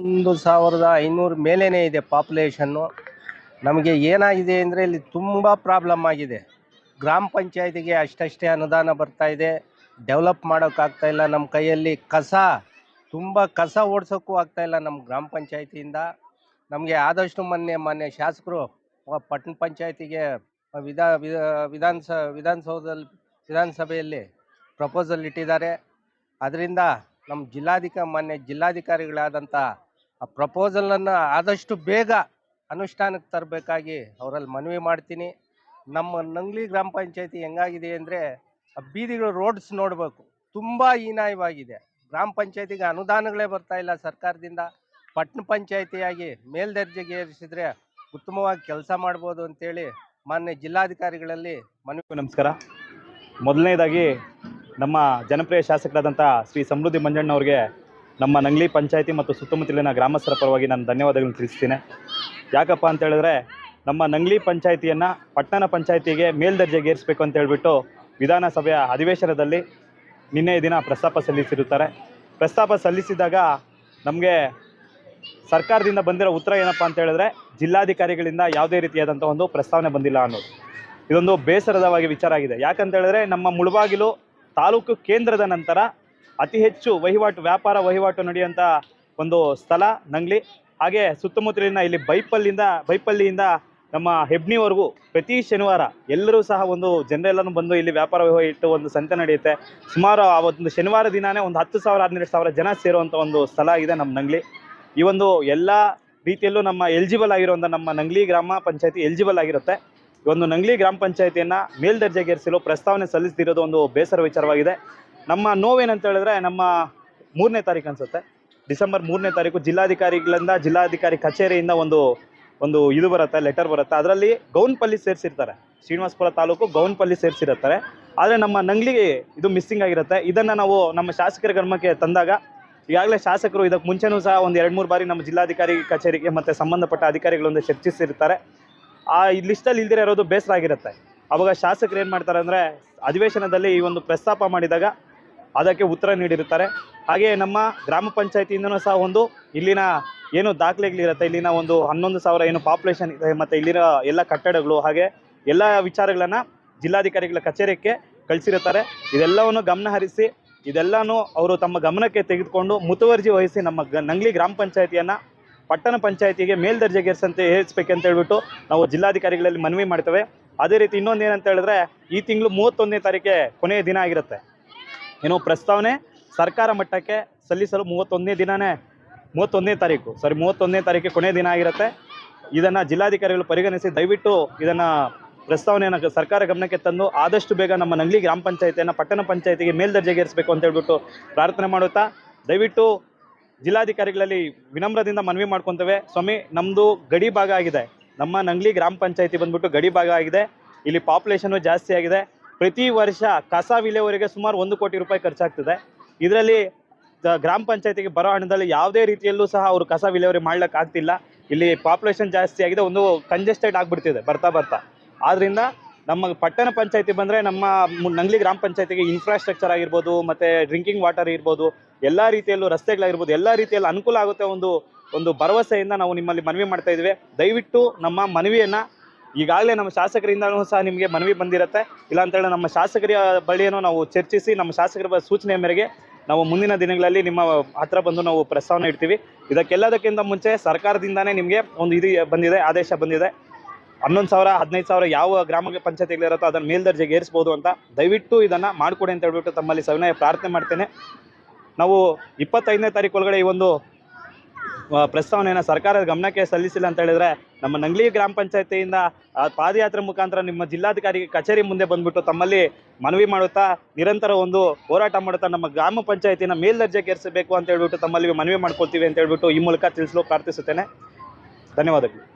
ಒಂದು ಸಾವಿರದ ಐನೂರು ಮೇಲೇ ಇದೆ ಪಾಪ್ಯುಲೇಷನ್ನು ನಮಗೆ ಏನಾಗಿದೆ ಅಂದರೆ ಇಲ್ಲಿ ತುಂಬ ಪ್ರಾಬ್ಲಮ್ ಆಗಿದೆ. ಗ್ರಾಮ ಪಂಚಾಯತಿಗೆ ಅಷ್ಟಷ್ಟೇ ಅನುದಾನ ಬರ್ತಾ ಇದೆ. ಡೆವಲಪ್ ಮಾಡೋಕ್ಕಾಗ್ತಾಯಿಲ್ಲ ನಮ್ಮ ಕೈಯಲ್ಲಿ ಕಸ, ತುಂಬ ಕಸ ಓಡಿಸೋಕ್ಕೂ ಆಗ್ತಾಯಿಲ್ಲ ನಮ್ಮ ಗ್ರಾಮ ಪಂಚಾಯತಿಯಿಂದ. ನಮಗೆ ಆದಷ್ಟು ಮೊನ್ನೆ ಮೊನ್ನೆ ಶಾಸಕರು ಪಟ್ಟಣ ಪಂಚಾಯತಿಗೆ ವಿಧಾ- ವಿಧಾನಸ, ವಿಧಾನಸೌಧದಲ್ಲಿ, ವಿಧಾನಸಭೆಯಲ್ಲಿ ಪ್ರಪೋಸಲ್ ಇಟ್ಟಿದ್ದಾರೆ. ಅದರಿಂದ ನಮ್ಮ ಜಿಲ್ಲಾಧಿಕ ಮಾನ್ಯ ಜಿಲ್ಲಾಧಿಕಾರಿಗಳಾದಂಥ ಆ ಪ್ರಪೋಸಲನ್ನು ಆದಷ್ಟು ಬೇಗ ಅನುಷ್ಠಾನಕ್ಕೆ ತರಬೇಕಾಗಿ ಅವರಲ್ಲಿ ಮನವಿ ಮಾಡ್ತೀನಿ. ನಮ್ಮ ನಂಗ್ಲಿ ಗ್ರಾಮ ಪಂಚಾಯತಿ ಹೆಂಗಾಗಿದೆ ಅಂದರೆ ಬೀದಿಗಳು ರೋಡ್ಸ್ ನೋಡಬೇಕು. ತುಂಬ ಹೀನಾಯವಾಗಿದೆ. ಗ್ರಾಮ ಪಂಚಾಯತಿಗೆ ಅನುದಾನಗಳೇ ಬರ್ತಾ ಇಲ್ಲ ಸರ್ಕಾರದಿಂದ. ಪಟ್ಟಣ ಪಂಚಾಯತಿಯಾಗಿ ಮೇಲ್ದರ್ಜೆಗೆ ಏರಿಸಿದರೆ ಉತ್ತಮವಾಗಿ ಕೆಲಸ ಮಾಡ್ಬೋದು ಅಂತೇಳಿ ಮಾನ್ಯ ಜಿಲ್ಲಾಧಿಕಾರಿಗಳಲ್ಲಿ ಮನವಿ ನಮಸ್ಕಾರ. ಮೊದಲನೇದಾಗಿ ನಮ್ಮ ಜನಪ್ರಿಯ ಶಾಸಕರಾದಂಥ ಶ್ರೀ ಸಮೃದ್ಧಿ ಮಂಜಣ್ಣವ್ರಿಗೆ ನಮ್ಮ ನಂಗ್ಲಿ ಪಂಚಾಯಿತಿ ಮತ್ತು ಸುತ್ತಮುತ್ತಲಿನ ಗ್ರಾಮಸ್ಥರ ಪರವಾಗಿ ನಾನು ಧನ್ಯವಾದಗಳನ್ನು ತಿಳಿಸ್ತೀನಿ. ಯಾಕಪ್ಪ ಅಂತ ಹೇಳಿದ್ರೆ, ನಮ್ಮ ನಂಗ್ಲಿ ಪಂಚಾಯಿತಿಯನ್ನು ಪಟ್ಟಣ ಪಂಚಾಯಿತಿಗೆ ಮೇಲ್ದರ್ಜೆಗೆ ಏರಿಸಬೇಕು ಅಂತ ಹೇಳಿಬಿಟ್ಟು ವಿಧಾನಸಭೆಯ ಅಧಿವೇಶನದಲ್ಲಿ ನಿನ್ನೆ ದಿನ ಪ್ರಸ್ತಾಪ ಸಲ್ಲಿಸಿರುತ್ತಾರೆ. ಪ್ರಸ್ತಾಪ ಸಲ್ಲಿಸಿದಾಗ ನಮಗೆ ಸರ್ಕಾರದಿಂದ ಬಂದಿರೋ ಉತ್ತರ ಏನಪ್ಪಾ ಅಂತ ಹೇಳಿದ್ರೆ, ಜಿಲ್ಲಾಧಿಕಾರಿಗಳಿಂದ ಯಾವುದೇ ರೀತಿಯಾದಂಥ ಒಂದು ಪ್ರಸ್ತಾವನೆ ಬಂದಿಲ್ಲ ಅನ್ನೋದು. ಇದೊಂದು ಬೇಸರದವಾಗಿ ವಿಚಾರ ಆಗಿದೆ. ಯಾಕಂತ ಹೇಳಿದ್ರೆ, ನಮ್ಮ ಮುಳುಬಾಗಿಲು ತಾಲೂಕು ಕೇಂದ್ರದ ನಂತರ ಅತಿ ಹೆಚ್ಚು ವಹಿವಾಟು, ವ್ಯಾಪಾರ ವಹಿವಾಟು ನಡೆಯುವಂಥ ಒಂದು ಸ್ಥಳ ನಂಗ್ಲಿ. ಹಾಗೆ ಸುತ್ತಮುತ್ತಲಿನ ಇಲ್ಲಿ ಬೈಪಲ್ಲಿಂದ, ಬೈಪಲ್ಲಿಯಿಂದ ನಮ್ಮ ಹೆಬ್ನಿವರೆಗೂ ಪ್ರತಿ ಶನಿವಾರ ಎಲ್ಲರೂ ಸಹ ಒಂದು ಜನರೆಲ್ಲರೂ ಬಂದು ಇಲ್ಲಿ ವ್ಯಾಪಾರ ಇಟ್ಟು ಒಂದು ಸಂತೆ ನಡೆಯುತ್ತೆ. ಸುಮಾರು ಆ ಒಂದು ಶನಿವಾರ ದಿನಾನೇ ಒಂದು ಹತ್ತು ಸಾವಿರ ಹನ್ನೆರಡು ಸಾವಿರ ಜನ ಸೇರುವಂಥ ಒಂದು ಸ್ಥಳ ಇದೆ ನಮ್ಮ ನಂಗ್ಲಿ. ಈ ಒಂದು ಎಲ್ಲ ರೀತಿಯಲ್ಲೂ ನಮ್ಮ ಎಲಿಜಿಬಲ್ ಆಗಿರುವಂಥ ನಮ್ಮ ನಂಗ್ಲಿ ಗ್ರಾಮ ಪಂಚಾಯತಿ ಎಲಿಜಿಬಲ್ ಆಗಿರುತ್ತೆ. ಈ ಒಂದು ನಂಗ್ಲಿ ಗ್ರಾಮ ಪಂಚಾಯತಿಯನ್ನು ಮೇಲ್ದರ್ಜೆಗೇರಿಸಲು ಪ್ರಸ್ತಾವನೆ ಸಲ್ಲಿಸ್ತಿರೋದು ಒಂದು ಬೇಸರ ವಿಚಾರವಾಗಿದೆ. ನಮ್ಮ ನೋವೇನಂತ ಹೇಳಿದ್ರೆ ನಮ್ಮ ಮೂರನೇ ತಾರೀಕು ಅನಿಸುತ್ತೆ. ಡಿಸೆಂಬರ್ ಮೂರನೇ ತಾರೀಕು ಜಿಲ್ಲಾಧಿಕಾರಿಗಳಿಂದ ಜಿಲ್ಲಾಧಿಕಾರಿ ಕಚೇರಿಯಿಂದ ಒಂದು ಒಂದು ಇದು ಬರುತ್ತೆ, ಲೆಟರ್ ಬರುತ್ತೆ. ಅದರಲ್ಲಿ ಗೌನ್ಪಲ್ಲಿ ಸೇರಿಸಿರ್ತಾರೆ. ಶ್ರೀನಿವಾಸಪುರ ತಾಲೂಕು ಗೌನ್ಪಲ್ಲಿ ಸೇರಿಸಿರುತ್ತಾರೆ ಆದರೆ ನಮ್ಮ ನಂಗ್ಲಿಗೆ ಇದು ಮಿಸ್ಸಿಂಗ್ ಆಗಿರುತ್ತೆ. ಇದನ್ನು ನಾವು ನಮ್ಮ ಶಾಸಕರ ಗಮನಕ್ಕೆ ತಂದಾಗ ಈಗಾಗಲೇ ಶಾಸಕರು ಇದಕ್ಕೆ ಮುಂಚೆನೂ ಸಹ ಒಂದು ಎರಡು ಮೂರು ಬಾರಿ ನಮ್ಮ ಜಿಲ್ಲಾಧಿಕಾರಿ ಕಚೇರಿಗೆ ಮತ್ತು ಸಂಬಂಧಪಟ್ಟ ಅಧಿಕಾರಿಗಳೊಂದು ಚರ್ಚಿಸಿರ್ತಾರೆ. ಆ ಲಿಸ್ಟಲ್ಲಿ ಇಲ್ದಿರ ಇರೋದು ಬೇಸರ ಆಗಿರುತ್ತೆ. ಅವಾಗ ಶಾಸಕರು ಏನು ಮಾಡ್ತಾರೆ ಅಂದರೆ ಅಧಿವೇಶನದಲ್ಲಿ ಈ ಒಂದು ಪ್ರಸ್ತಾಪ ಮಾಡಿದಾಗ ಅದಕ್ಕೆ ಉತ್ತರ ನೀಡಿರುತ್ತಾರೆ. ಹಾಗೆ ನಮ್ಮ ಗ್ರಾಮ ಪಂಚಾಯತಿಯಿಂದನೂ ಸಹ ಒಂದು ಇಲ್ಲಿನ ಏನು ದಾಖಲೆಗಳಿರುತ್ತೆ ಇಲ್ಲಿನ ಒಂದು ಹನ್ನೊಂದು ಸಾವಿರ ಏನು ಪಾಪ್ಯುಲೇಷನ್ ಇದೆ, ಮತ್ತು ಇಲ್ಲಿನ ಎಲ್ಲ ಕಟ್ಟಡಗಳು, ಹಾಗೆ ಎಲ್ಲ ವಿಚಾರಗಳನ್ನು ಜಿಲ್ಲಾಧಿಕಾರಿಗಳ ಕಚೇರಿಗೆ ಕಳಿಸಿರುತ್ತಾರೆ. ಇದೆಲ್ಲವನ್ನು ಗಮನ ಹರಿಸಿ ಇದೆಲ್ಲನೂ ಅವರು ತಮ್ಮ ಗಮನಕ್ಕೆ ತೆಗೆದುಕೊಂಡು ಮುತುವರ್ಜಿ ವಹಿಸಿ ನಮ್ಮ ನಂಗ್ಲಿ ಗ್ರಾಮ ಪಂಚಾಯತಿಯನ್ನು ಪಟ್ಟಣ ಪಂಚಾಯತಿಗೆ ಮೇಲ್ದರ್ಜೆಗೇರಿಸಂತೆ ಏರಿಸಬೇಕಂತ ಹೇಳ್ಬಿಟ್ಟು ನಾವು ಜಿಲ್ಲಾಧಿಕಾರಿಗಳಲ್ಲಿ ಮನವಿ ಮಾಡ್ತೇವೆ. ಅದೇ ರೀತಿ ಇನ್ನೊಂದು ಏನಂತ ಹೇಳಿದ್ರೆ ಈ ತಿಂಗಳು ಮೂವತ್ತೊಂದನೇ ತಾರೀಕೆ ಕೊನೆಯ ದಿನ ಆಗಿರುತ್ತೆ. ಏನೋ ಪ್ರಸ್ತಾವನೆ ಸರ್ಕಾರ ಮಟ್ಟಕ್ಕೆ ಸಲ್ಲಿಸಲು ಮೂವತ್ತೊಂದನೇ ದಿನನೇ, ಮೂವತ್ತೊಂದನೇ ತಾರೀಕು ಸಾರಿ ಮೂವತ್ತೊಂದನೇ ತಾರೀಕು ಕೊನೆಯ ದಿನ ಆಗಿರುತ್ತೆ. ಇದನ್ನು ಜಿಲ್ಲಾಧಿಕಾರಿಗಳು ಪರಿಗಣಿಸಿ ದಯವಿಟ್ಟು ಇದನ್ನು ಪ್ರಸ್ತಾವನೆಯನ್ನು ಸರ್ಕಾರ ಗಮನಕ್ಕೆ ತಂದು ಆದಷ್ಟು ಬೇಗ ನಮ್ಮ ನಂಗ್ಲಿ ಗ್ರಾಮ ಪಂಚಾಯತಿಯನ್ನು, ಪಟ್ಟಣ ಪಂಚಾಯತಿಗೆ ಮೇಲ್ದರ್ಜೆಗೇರಿಸಬೇಕು ಅಂತ ಹೇಳ್ಬಿಟ್ಟು ಪ್ರಾರ್ಥನೆ ಮಾಡುತ್ತಾ, ದಯವಿಟ್ಟು ಜಿಲ್ಲಾಧಿಕಾರಿಗಳಲ್ಲಿ ವಿನಮ್ರದಿಂದ ಮನವಿ ಮಾಡ್ಕೊತೇವೆ. ಸ್ವಾಮಿ ನಮ್ಮದು ಗಡಿ ಭಾಗ ಆಗಿದೆ. ನಮ್ಮ ನಂಗ್ಲಿ ಗ್ರಾಮ ಪಂಚಾಯತಿ ಬಂದ್ಬಿಟ್ಟು ಗಡಿ ಭಾಗ ಆಗಿದೆ. ಇಲ್ಲಿ ಪಾಪ್ಯುಲೇಷನು ಜಾಸ್ತಿ ಆಗಿದೆ. ಪ್ರತಿ ವರ್ಷ ಕಸ ವಿಲೇವರಿಗೆ ಸುಮಾರು ಒಂದು ಕೋಟಿ ರೂಪಾಯಿ ಖರ್ಚಾಗ್ತದೆ. ಇದರಲ್ಲಿ ಗ್ರಾಮ ಪಂಚಾಯತಿಗೆ ಬರೋ ಹಣದಲ್ಲಿ ಯಾವುದೇ ರೀತಿಯಲ್ಲೂ ಸಹ ಅವರು ಕಸ ವಿಲೇವರಿ ಮಾಡ್ಲಿಕ್ಕೆ ಆಗ್ತಿಲ್ಲ. ಇಲ್ಲಿ ಪಾಪ್ಯುಲೇಷನ್ ಜಾಸ್ತಿ ಆಗಿದೆ, ಒಂದು ಕಂಜೆಸ್ಟೆಡ್ ಆಗಿಬಿಡ್ತಿದೆ, ಬರ್ತಾ ಬರ್ತಾ. ಆದ್ದರಿಂದ ನಮ್ಮ ಪಟ್ಟಣ ಪಂಚಾಯತಿ ಬಂದರೆ ನಮ್ಮ ನಂಗ್ಲಿ ಗ್ರಾಮ ಪಂಚಾಯತಿಗೆ ಇನ್ಫ್ರಾಸ್ಟ್ರಕ್ಚರ್ ಆಗಿರ್ಬೋದು, ಮತ್ತು ಡ್ರಿಂಕಿಂಗ್ ವಾಟರ್ ಇರ್ಬೋದು, ಎಲ್ಲ ರೀತಿಯಲ್ಲೂ ರಸ್ತೆಗಳಾಗಿರ್ಬೋದು, ಎಲ್ಲ ರೀತಿಯಲ್ಲಿ ಅನುಕೂಲ ಆಗುತ್ತೆ ಒಂದು ಒಂದು ಭರವಸೆಯಿಂದ ನಾವು ನಿಮ್ಮಲ್ಲಿ ಮನವಿ ಮಾಡ್ತಾ ಇದ್ದೀವಿ ದಯವಿಟ್ಟು ನಮ್ಮ ಮನವಿಯನ್ನು ಈಗಾಗಲೇ ನಮ್ಮ ಶಾಸಕರಿಂದನೂ ಸಹ ನಿಮಗೆ ಮನವಿ ಬಂದಿರುತ್ತೆ. ಇಲ್ಲ ಅಂತೇಳಿ ನಮ್ಮ ಶಾಸಕರ ಬಳಿಯನ್ನು ನಾವು ಚರ್ಚಿಸಿ, ನಮ್ಮ ಶಾಸಕರ ಸೂಚನೆ ಮೇರೆಗೆ ನಾವು ಮುಂದಿನ ದಿನಗಳಲ್ಲಿ ನಿಮ್ಮ ಹತ್ರ ಬಂದು ನಾವು ಪ್ರಸ್ತಾವನೆ ಇಡ್ತೀವಿ. ಇದಕ್ಕೆಲ್ಲದಕ್ಕಿಂತ ಮುಂಚೆ ಸರ್ಕಾರದಿಂದಾನೇ ನಿಮಗೆ ಒಂದು ಇದು ಬಂದಿದೆ, ಆದೇಶ ಬಂದಿದೆ. ಹನ್ನೊಂದು ಸಾವಿರ, ಹದಿನೈದು ಸಾವಿರ ಯಾವ ಗ್ರಾಮ ಪಂಚಾಯತಿಗಳಿರುತ್ತೋ ಅದನ್ನು ಮೇಲ್ದರ್ಜೆಗೆ ಏರಿಸ್ಬೋದು ಅಂತ ದಯವಿಟ್ಟು ಇದನ್ನು ಮಾಡಿಕೊಡಿ ಅಂತ ಹೇಳ್ಬಿಟ್ಟು ತಮ್ಮಲ್ಲಿ ಸವಿನಯ ಪ್ರಾರ್ಥನೆ ಮಾಡ್ತೇನೆ. ನಾವು ಇಪ್ಪತ್ತೈದನೇ ತಾರೀಕು ಒಳಗಡೆ ಈ ಒಂದು ಪ್ರಸ್ತಾವನೆಯನ್ನು ಸರ್ಕಾರದ ಗಮನಕ್ಕೆ ಸಲ್ಲಿಸಿಲ್ಲ ಅಂತ ಹೇಳಿದ್ರೆ ನಮ್ಮ ನಂಗ್ಲಿ ಗ್ರಾಮ ಪಂಚಾಯತಿಯಿಂದ ಪಾದಯಾತ್ರೆ ಮುಖಾಂತರ ನಿಮ್ಮ ಜಿಲ್ಲಾಧಿಕಾರಿ ಕಚೇರಿ ಮುಂದೆ ಬಂದ್ಬಿಟ್ಟು ತಮ್ಮಲ್ಲಿ ಮನವಿ ಮಾಡುತ್ತಾ ನಿರಂತರ ಒಂದು ಹೋರಾಟ ಮಾಡುತ್ತಾ ನಮ್ಮ ಗ್ರಾಮ ಪಂಚಾಯತಿನ ಮೇಲ್ದರ್ಜೆಗೆ ಏರಿಸಬೇಕು ಅಂತ ಹೇಳ್ಬಿಟ್ಟು ತಮ್ಮಲ್ಲಿ ಮನವಿ ಮಾಡ್ಕೊಳ್ತೀವಿ ಅಂತ ಹೇಳ್ಬಿಟ್ಟು ಈ ಮೂಲಕ ತಿಳಿಸಲು ಪ್ರಾರ್ಥಿಸುತ್ತೇನೆ. ಧನ್ಯವಾದಗಳು.